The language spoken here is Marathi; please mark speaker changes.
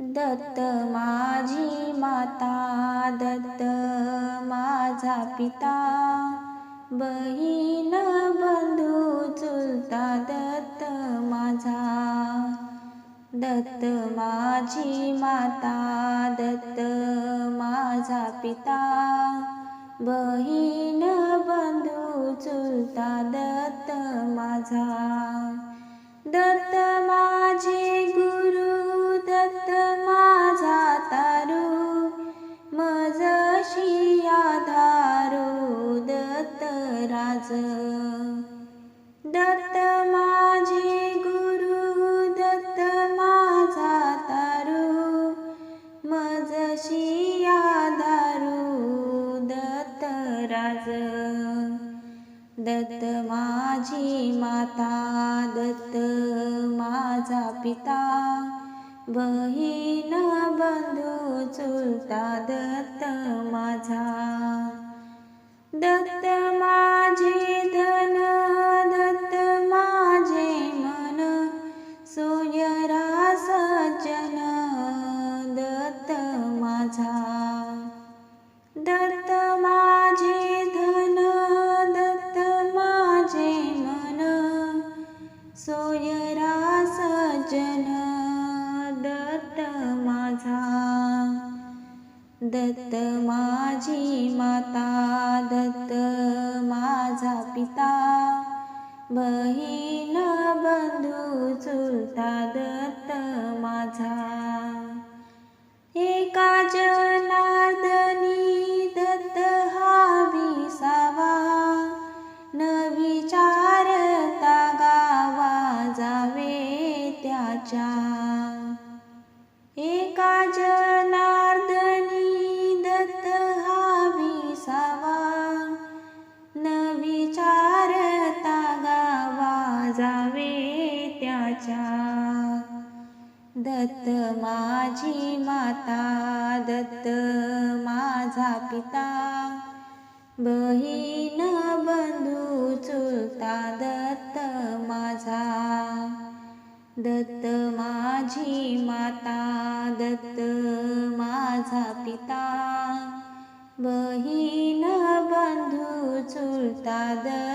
Speaker 1: दत्त माझी माता दत्त माझा पिता. बहीण बंधू चुलता दत्त माझा. दत्त माझी माता दत्त माझा पिता. बहीण बंधू चुलता दत्त माझा. राज दत्त माझी माता दत्त माझा पिता. बहीण बंधू चुलता दत्त माझा. दत्त सोयरा सज्जन दत्त माझा। दत्त माझी माता दत्त माझा पिता। बहीण बंधू चुलता जनार्दनी दत्त हा विसावा न विचारता गावा जावे त्याच्या. दत्त माझी माता दत्त माझा पिता. बहीण बंधू चुलता दत्त माझा दत्त माझी माता दत्त माझा पिता. बहीण बंधू चुलता दत्त